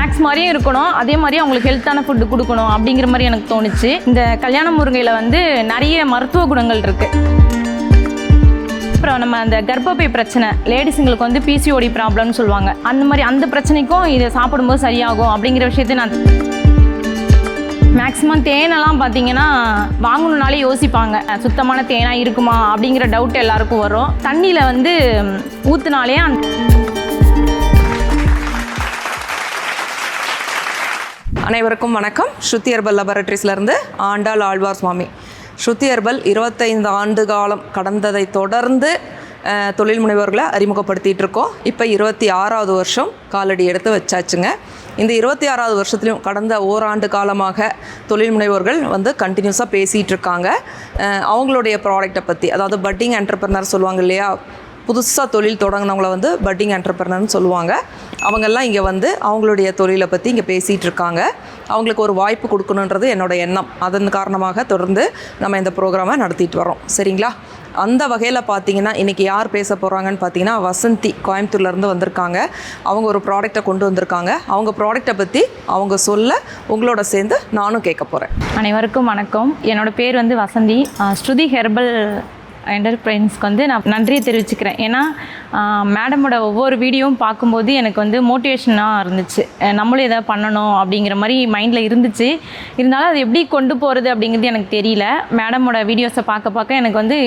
Snacks மாதிரியும் இருக்கணும். அதே மாதிரி அவங்களுக்கு ஹெல்த்தான ஃபுட்டு கொடுக்கணும் அப்படிங்கிற மாதிரி எனக்கு தோணுச்சு. இந்த கல்யாண முருங்கையில் வந்து நிறைய மருத்துவ குணங்கள் இருக்குது அப்புறம் நம்ம அந்த கர்ப்பப்பை பிரச்சனை லேடிஸுங்களுக்கு வந்து பிசிஓடி ப்ராப்ளம்னு சொல்லுவாங்க. அந்த மாதிரி அந்த பிரச்சனைக்கும் இதை சாப்பிடும்போது சரியாகும் அப்படிங்கிற விஷயத்தை நான் மேக்ஸிமம் தேனெல்லாம் பார்த்தீங்கன்னா வாங்கணுன்னாலே யோசிப்பாங்க. சுத்தமான தேனாக இருக்குமா அப்படிங்கிற டவுட் எல்லாருக்கும் வரும். தண்ணியில் வந்து ஊற்றுனாலே அந்த அனைவருக்கும் வணக்கம். ஸ்ருதி ஹெர்பல் லெபரட்டரிஸ்லேருந்து ஆண்டாள் ஆழ்வார் சுவாமி. ஸ்ருதி ஹெர்பல் இருபத்தைந்து ஆண்டு காலம் கடந்ததை தொடர்ந்து தொழில் முனைவோர்களை அறிமுகப்படுத்திகிட்டு இருக்கோம். இப்போ இருபத்தி ஆறாவது வருஷம் காலடி எடுத்து வச்சாச்சுங்க. இந்த இருபத்தி ஆறாவது வருஷத்துலையும் கடந்த ஓராண்டு காலமாக தொழில் முனைவோர்கள் வந்து கண்டினியூஸாக பேசிகிட்டு இருக்காங்க. அவங்களுடைய ப்ராடக்ட்டை பற்றி அதாவது பட்டிங் என்டர்பிரனர் சொல்லுவாங்க இல்லையா? புதுசாக தொழில் தொடங்கினவங்கள வந்து பட்டிங் என்டர்பிரனர்னு சொல்லுவாங்க. அவங்கெல்லாம் இங்கே வந்து அவங்களுடைய தொழிலை பற்றி இங்கே பேசிகிட்டு இருக்காங்க. அவங்களுக்கு ஒரு வாய்ப்பு கொடுக்கணுன்றது என்னோட எண்ணம். அதன் காரணமாக தொடர்ந்து நம்ம இந்த ப்ரோக்ராமை நடத்திட்டு வரோம். சரிங்களா? அந்த வகையில் பார்த்தீங்கன்னா இன்றைக்கி யார் பேச போகிறாங்கன்னு பார்த்தீங்கன்னா வசந்தி கோயம்புத்தூர்லேருந்து வந்திருக்காங்க. அவங்க ஒரு ப்ராடக்டை கொண்டு வந்திருக்காங்க. அவங்க ப்ராடக்ட்டை பற்றி அவங்க சொல்ல உங்களோட சேர்ந்து நானும் கேட்க போகிறேன் அனைவருக்கும் வணக்கம். என்னோட பேர் வந்து வசந்தி. ஸ்ருதி ஹெர்பல் என்டர்பிரைன்ஸ்க்கு வந்து நான் நன்றியை தெரிவிச்சுக்கிறேன். ஏன்னா மேடமோட ஒவ்வொரு வீடியோவும் பார்க்கும்போது எனக்கு வந்து மோட்டிவேஷனாக இருந்துச்சு. நம்மளும் எதாவது பண்ணணும் அப்படிங்கிற மாதிரி மைண்டில் இருந்துச்சு. இருந்தாலும் அது எப்படி கொண்டு போகிறது அப்படிங்கிறது எனக்கு தெரியல. மேடமோட வீடியோஸை பார்க்க பார்க்க எனக்கு வந்து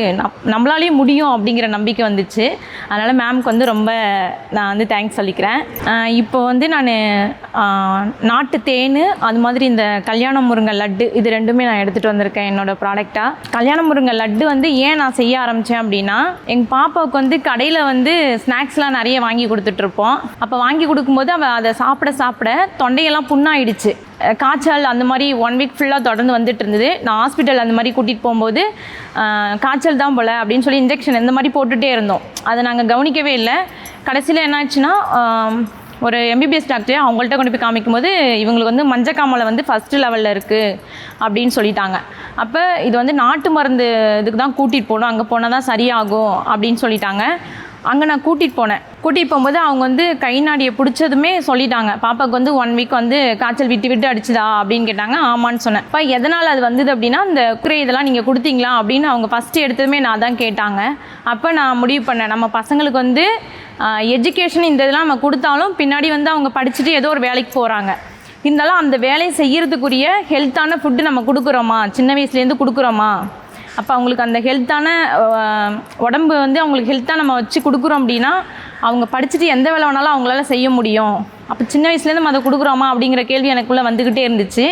நம்மளாலேயும் முடியும் அப்படிங்கிற நம்பிக்கை வந்துச்சு. அதனால் மேம்க்கு வந்து ரொம்ப நான் வந்து தேங்க்ஸ் சொல்லிக்கிறேன். இப்போ வந்து நான் நாட்டு தேன் அது மாதிரி இந்த கல்யாண முருங்கை லட்டு இது ரெண்டுமே நான் எடுத்துகிட்டு வந்திருக்கேன் என்னோட ப்ராடக்டாக கல்யாண முருங்கை லட்டு வந்து ஏன் நான் செய்ய ஆரம்பித்தேன் அப்படின்னா எங்கள் பாப்பாவுக்கு வந்து கடையில் வந்து ஸ்நாக்ஸ்லாம் நிறைய வாங்கி கொடுத்துட்ருப்போம் அப்போ வாங்கி கொடுக்கும்போது அவள் அதை சாப்பிட சாப்பிட தொண்டையெல்லாம் புண்ணாயிடுச்சு. காய்ச்சல் அந்த மாதிரி ஒன் வீக் ஃபுல்லாக தொடர்ந்து வந்துட்டு இருந்தது. நான் ஹாஸ்பிட்டல் அந்த மாதிரி கூட்டிகிட்டு போகும்போது காய்ச்சல் தான் போல் அப்படின்னு சொல்லி இன்ஜெக்ஷன் இந்த மாதிரி போட்டுகிட்டே இருந்தோம். அதை நாங்கள் கவனிக்கவே இல்லை. கடைசியில் என்னாச்சுன்னா ஒரு எம்பிபிஎஸ் டாக்டர் அவங்கள்ட்ட கொண்டு போய் காமிக்கும்போது இவங்களுக்கு வந்து மஞ்சக்காமலை வந்து ஃபஸ்ட்டு லெவலில் இருக்குது அப்படின்னு சொல்லிட்டாங்க. அப்போ இது வந்து நாட்டு மருந்து இதுக்கு தான் கூட்டிகிட்டு போகணும் அங்கே போனால் தான் சரியாகும் அப்படின்னு சொல்லிட்டாங்க. அங்கே நான் கூட்டிகிட்டு போனேன். கூட்டிகிட்டு போகும்போது அவங்க வந்து கை நாடியை பிடிச்சதுமே சொல்லிட்டாங்க. பாப்பாவுக்கு வந்து ஒன் வீக் வந்து காய்ச்சல் விட்டு விட்டு அடிச்சுதா அப்படின்னு கேட்டாங்க. ஆமான்னு சொன்னேன். இப்போ எதனால் அது வந்தது அப்படின்னா இந்த குறை இதெல்லாம் நீங்கள் கொடுத்தீங்களா அப்படின்னு அவங்க ஃபஸ்ட்டு எடுத்ததுமே நான் தான் கேட்டாங்க. அப்போ நான் முடிவு பண்ணேன். நம்ம பசங்களுக்கு வந்து எஜுகேஷன் இந்த இதெல்லாம் நம்ம கொடுத்தாலும் பின்னாடி வந்து அவங்க படிச்சுட்டு ஏதோ ஒரு வேலைக்கு போகிறாங்க இருந்தாலும் அந்த வேலையை செய்கிறதுக்குரிய ஹெல்த்தான ஃபுட்டு நம்ம கொடுக்குறோமா? சின்ன வயசுலேருந்து கொடுக்குறோமா? அப்போ அவங்களுக்கு அந்த ஹெல்த்தான உடம்பு வந்து அவங்களுக்கு ஹெல்த்தாக நம்ம வச்சு கொடுக்குறோம் அப்படின்னா அவங்க படிச்சுட்டு எந்த வேலை வேணாலும் அவங்களால செய்ய முடியும். அப்போ சின்ன வயசுலேருந்து நம்ம அதை கொடுக்குறோமா அப்படிங்கிற கேள்வி எனக்குள்ளே வந்துக்கிட்டே இருந்துச்சு.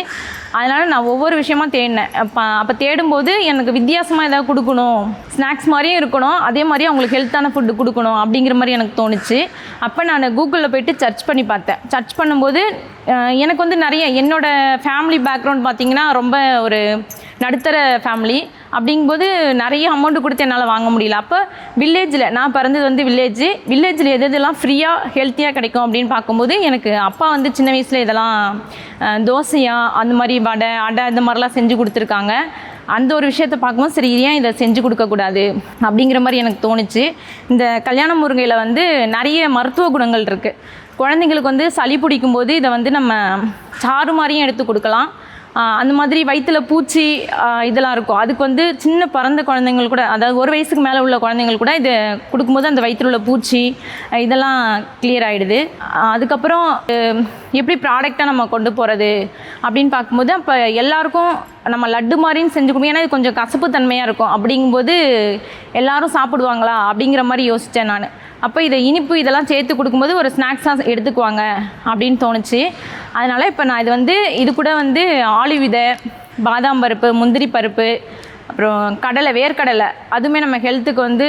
அதனால் நான் ஒவ்வொரு விஷயமா தேடினேன். அப்போ அப்போ தேடும்போது எனக்கு வித்தியாசமாக ஏதாவது கொடுக்கணும். ஸ்நாக்ஸ் மாதிரியும் இருக்கணும். அதே மாதிரி அவங்களுக்கு ஹெல்த்தான ஃபுட்டு கொடுக்கணும் அப்படிங்கிற மாதிரி எனக்கு தோணுச்சு. அப்போ நான் கூகுளில் போயிட்டு சர்ச் பண்ணி பார்த்தேன். சர்ச் பண்ணும்போது எனக்கு வந்து நிறைய என்னோடய ஃபேமிலி பேக்ரவுண்ட் பார்த்திங்கன்னா ரொம்ப ஒரு நடுத்தர ஃபேமிலி அப்படிங்கும்போது நிறைய அமௌண்ட் கொடுத்து என்னால் வாங்க முடியல. அப்போ வில்லேஜில் நான் பிறந்தது வந்து வில்லேஜ் வில்லேஜில் எது எதெல்லாம் ஃப்ரீயாக ஹெல்த்தியாக கிடைக்கும் அப்படின்னு பார்க்கும்போது எனக்கு அப்பா வந்து சின்ன வயசில் இதெல்லாம் தோசையாக தோசையா அந்த மாதிரி வடை அடை இந்த மாதிரிலாம் செஞ்சு கொடுத்துருக்காங்க. அந்த ஒரு விஷயத்தை பார்க்கும்போது சரி ஏன் இதை செஞ்சு கொடுக்கக்கூடாது அப்படிங்கிற மாதிரி எனக்கு தோணுச்சு. இந்த கல்யாண முருங்கையில் வந்து நிறைய மருத்துவ குணங்கள் இருக்குது குழந்தைங்களுக்கு வந்து சளி பிடிக்கும்போது இதை வந்து நம்ம சாறு மாதிரியும் எடுத்து கொடுக்கலாம். அந்த மாதிரி வயிற்றில் பூச்சி இதெல்லாம் இருக்கும். அதுக்கு வந்து சின்ன பிறந்த குழந்தைங்கள் கூட அதாவது ஒரு வயசுக்கு மேலே உள்ள குழந்தைங்கள் கூட இது கொடுக்கும்போது அந்த வயிற்றுல உள்ள பூச்சி இதெல்லாம் கிளியர் ஆகிடுது அதுக்கப்புறம் எப்படி ப்ராடக்டாக நம்ம கொண்டு போகிறது அப்படின்னு பார்க்கும்போது அப்போ எல்லாருக்கும் நம்ம லட்டு மாதிரின்னு செஞ்சு கொடுப்போம் ஏன்னா இது கொஞ்சம் கசப்பு தன்மையாக இருக்கும். அப்படிங்கும்போது எல்லாரும் சாப்பிடுவாங்களா அப்படிங்கிற மாதிரி யோசித்தேன் நான். அப்போ இதை இனிப்பு இதெல்லாம் சேர்த்து கொடுக்கும்போது ஒரு ஸ்நாக்ஸாக எடுத்துக்குவாங்க அப்படின்னு தோணுச்சு. அதனால் இப்போ நான் இது வந்து இது கூட வந்து ஆளி விதை பாதாம் பருப்பு முந்திரி பருப்பு அப்புறம் கடலை வேர்க்கடலை அதுவுமே நம்ம ஹெல்த்துக்கு வந்து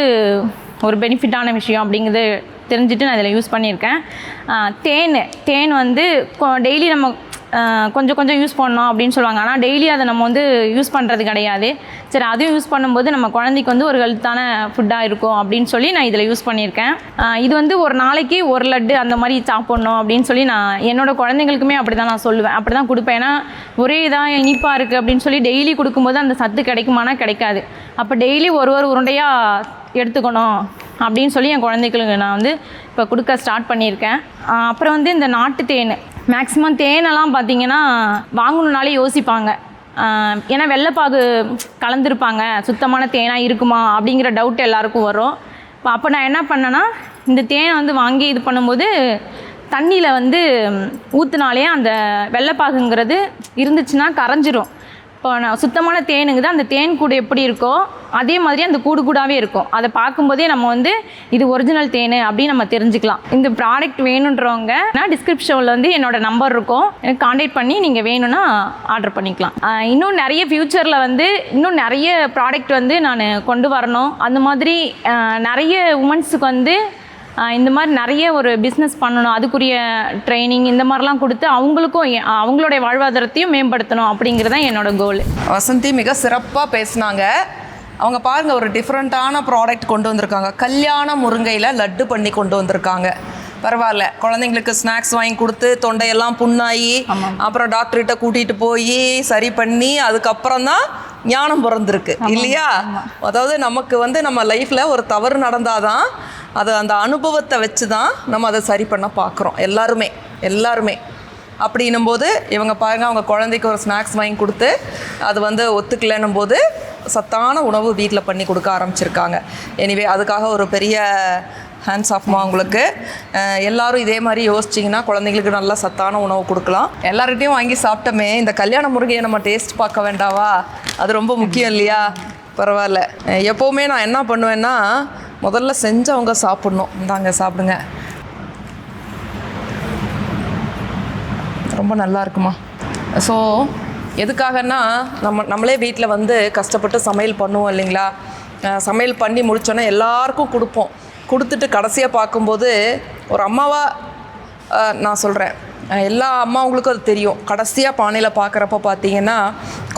ஒரு பெனிஃபிட்டான விஷயம் அப்படிங்கிறது தெரிஞ்சுட்டு நான் இதில் யூஸ் பண்ணியிருக்கேன். தேன் தேன் வந்து டெய்லி நம்ம கொஞ்சம் கொஞ்சம் யூஸ் பண்ணோம் அப்படின்னு சொல்லுவாங்க. ஆனால் டெய்லி அதை நம்ம வந்து யூஸ் பண்ணுறது கிடையாது. சரி அதையும் யூஸ் பண்ணும்போது நம்ம குழந்தைக்கு வந்து ஒரு ஹெல்த்தான ஃபுட்டாக இருக்கும் அப்படின்னு சொல்லி நான் இதில் யூஸ் பண்ணியிருக்கேன். இது வந்து ஒரு நாளைக்கு ஒரு லட்டு அந்த மாதிரி சாப்பிட்ணும் அப்படின்னு சொல்லி நான் என்னோடய குழந்தைங்களுக்குமே அப்படி தான் நான் சொல்லுவேன். அப்படி தான் கொடுப்பேன். ஏன்னா ஒரே இதாக இனிப்பாக இருக்குது அப்படின்னு சொல்லி டெய்லி கொடுக்கும்போது அந்த சத்து கிடைக்குமானா கிடைக்காது. அப்போ டெய்லி ஒரு ஒரு உருண்டையாக எடுத்துக்கணும் அப்படின்னு சொல்லி என் குழந்தைகளுக்கு நான் வந்து இப்போ கொடுக்க ஸ்டார்ட் பண்ணியிருக்கேன். அப்புறம் வந்து இந்த நாட்டு தேன். மேக்ஸிமம் தேனெல்லாம் பார்த்தீங்கன்னா வாங்கணுன்னாலே யோசிப்பாங்க. ஏன்னா வெள்ளைப்பாகு கலந்துருப்பாங்க. சுத்தமான தேனாக இருக்குமா அப்படிங்கிற டவுட் எல்லாருக்கும் வரும். இப்போ அப்போ நான் என்ன பண்ணேன்னா இந்த தேனை வந்து வாங்கி இது பண்ணும்போது தண்ணியில் வந்து ஊற்றுனாலே அந்த வெள்ளைப்பாகுங்கிறது இருந்துச்சுன்னா கரைஞ்சிரும். இப்போ நான் சுத்தமான தேனுங்க தான் அந்த தேன் கூடு எப்படி இருக்கோ அதே மாதிரி அந்த கூடு கூடாவே இருக்கும். அதை பார்க்கும்போதே நம்ம வந்து இது ஒரிஜினல் தேன் அப்படின்னு நம்ம தெரிஞ்சுக்கலாம். இந்த ப்ராடக்ட் வேணுன்றவங்க நான் டிஸ்கிரிப்ஷனில் வந்து என்னோட நம்பர் இருக்கும். எனக்கு காண்டாக்ட் பண்ணி நீங்கள் வேணும்னா ஆர்டர் பண்ணிக்கலாம். இன்னும் நிறைய ஃப்யூச்சரில் வந்து இன்னும் நிறைய ப்ராடக்ட் வந்து நான் கொண்டு வரணும். அந்த மாதிரி நிறைய உமன்ஸுக்கு வந்து இந்த மாதிரி நிறைய ஒரு பிஸ்னஸ் பண்ணணும் அதுக்குரிய ட்ரைனிங் இந்த மாதிரிலாம் கொடுத்து அவங்களுக்கும் அவங்களுடைய வாழ்வாதாரத்தையும் மேம்படுத்தணும் அப்படிங்கிறது தான் என்னோட கோல் வசந்தி மிக சிறப்பாக பேசுனாங்க. அவங்க பாருங்க ஒரு டிஃப்ரெண்ட்டான ப்ராடக்ட் கொண்டு வந்திருக்காங்க. கல்யாண முருங்கையில் லட்டு பண்ணி கொண்டு வந்திருக்காங்க. பரவாயில்ல. குழந்தைங்களுக்கு ஸ்நாக்ஸ் வாங்கி கொடுத்து தொண்டையெல்லாம் புண்ணாகி அப்புறம் டாக்டர்கிட்ட கூட்டிகிட்டு போய் சரி பண்ணி அதுக்கப்புறம் தான் ஞானம் பிறந்திருக்கு. இல்லையா? அதாவது நமக்கு வந்து நம்ம லைஃப்பில் ஒரு தவறு நடந்தாதான் அது அந்த அனுபவத்தை வச்சு தான் நம்ம அதை சரி பண்ண பார்க்குறோம். எல்லாருமே எல்லாருமே. அப்படின்னும் போது இவங்க பாருங்க அவங்க குழந்தைக்கு ஒரு ஸ்நாக்ஸ் வாங்கி கொடுத்து அது வந்து ஒத்துக்கலைன்னும் போது சத்தான உணவு வீட்டில் பண்ணி கொடுக்க ஆரம்பிச்சிருக்காங்க. எனிவே அதுக்காக ஒரு பெரிய ஹேண்ட்ஸ் ஆஃப்மா உங்களுக்கு. எல்லோரும் எல்லாரும் இதே மாதிரி யோசிச்சிங்கன்னா குழந்தைங்களுக்கு நல்லா சத்தான உணவு கொடுக்கலாம். எல்லார்கிட்டையும் வாங்கி சாப்பிட்டோமே இந்த கல்யாண முருகையை நம்ம டேஸ்ட் பார்க்க வேண்டாவா? அது ரொம்ப முக்கியம் இல்லையா? பரவாயில்ல. எப்போவுமே நான் என்ன பண்ணுவேன்னா முதல்ல செஞ்சவங்க சாப்பிட்ணும். இந்தாங்க சாப்பிடுங்க. ரொம்ப நல்லா இருக்குமா? ஸோ எதுக்காகன்னா நம்ம நம்மளே வீட்டில் வந்து கஷ்டப்பட்டு சமையல் பண்ணுவோம் இல்லைங்களா? சமையல் பண்ணி முடிச்சோன்னே எல்லாருக்கும் கொடுப்போம். கொடுத்துட்டு கடைசியாக பார்க்கும்போது ஒரு அம்மாவாக நான் சொல்கிறேன் எல்லா அம்மாவங்களுக்கும் அது தெரியும். கடைசியாக பானையில் பார்க்குறப்ப பார்த்தீங்கன்னா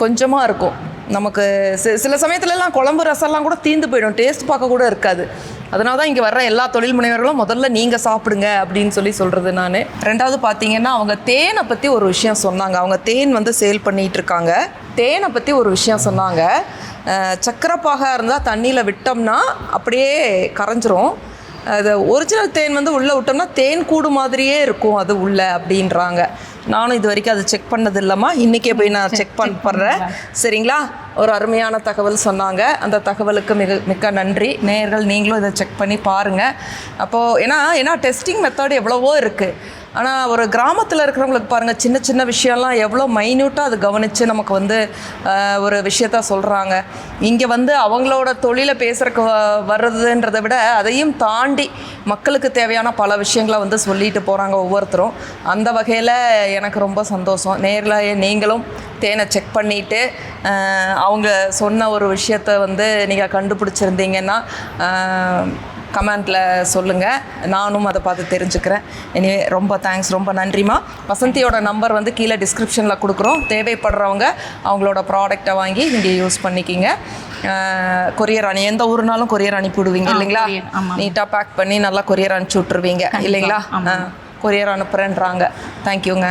கொஞ்சமாக இருக்கும். நமக்கு சி- சில சமயத்துலலாம் குழம்பு ரசம்லாம் கூட தீந்து போயிடும். டேஸ்ட் பார்க்க கூட இருக்காது. அதனால தான் இங்கே வர்ற எல்லா தொழில் முனைவர்களும் முதல்ல நீங்கள் சாப்பிடுங்க அப்படின்னு சொல்லி சொல்கிறது நான். ரெண்டாவது பார்த்தீங்கன்னா அவங்க தேனை பற்றி ஒரு விஷயம் சொன்னாங்க. அவங்க தேன் வந்து சேல் பண்ணிகிட்டு இருக்காங்க. தேனை பற்றி ஒரு விஷயம் சொன்னாங்க. சக்கரப்பாக இருந்தால் தண்ணியில் விட்டோம்னா அப்படியே கரைஞ்சிரும். அது ஒரிஜினல் தேன் வந்து உள்ளே விட்டோம்னா தேன் கூடு மாதிரியே இருக்கும் அது உள்ள அப்படின்றாங்க. நானும் இது வரைக்கும் அதை செக் பண்ணது இல்லைம்மா. இன்றைக்கே போய் நான் செக் பண்ண போடுறேன் சரிங்களா? ஒரு அருமையான தகவல் சொன்னாங்க. அந்த தகவலுக்கு மிக மிக்க நன்றி. நேயர்கள் நீங்களும் இதை செக் பண்ணி பாருங்கள் அப்போது ஏன்னா ஏன்னா டெஸ்டிங் மெத்தட் எவ்வளவோ இருக்குது ஆனால் ஒரு கிராமத்தில் இருக்கிறவங்களுக்கு பாருங்கள் சின்ன சின்ன விஷயம்லாம் எவ்வளோ மைன்யூட்டாக அது கவனித்து நமக்கு வந்து ஒரு விஷயத்த சொல்கிறாங்க இங்கே வந்து அவங்களோட தொழிலை பேசுகிறக்கு வர்றதுன்றதை விட அதையும் தாண்டி மக்களுக்கு தேவையான பல விஷயங்களை வந்து சொல்லிட்டு போகிறாங்க ஒவ்வொருத்தரும். அந்த வகையில் எனக்கு ரொம்ப சந்தோஷம். நேரில் நீங்களும் தேனை செக் பண்ணிவிட்டு அவங்க சொன்ன ஒரு விஷயத்த வந்து நீங்கள் கண்டுபிடிச்சிருந்தீங்கன்னா கமெண்ட்டில் சொல்லுங்கள் நானும் அதை பார்த்து தெரிஞ்சுக்கிறேன். எனிவே ரொம்ப தேங்க்ஸ் ரொம்ப நன்றிம்மா வசந்தியோட நம்பர் வந்து கீழே டிஸ்கிரிப்ஷனில் கொடுக்குறோம். தேவைப்படுறவங்க அவங்களோட ப்ராடக்டை வாங்கி நீங்கள் யூஸ் பண்ணிக்கிங்க. கொரியர் அணி எந்த ஊருனாலும் கொரியர் அனுப்பி விடுவீங்க இல்லைங்களா. நீட்டாக பேக் பண்ணி நல்லா கொரியர் அனுப்பிச்சி விட்ருவீங்க இல்லைங்களா? கொரியர் அனுப்புகிறேன்றாங்க தேங்க்யூங்க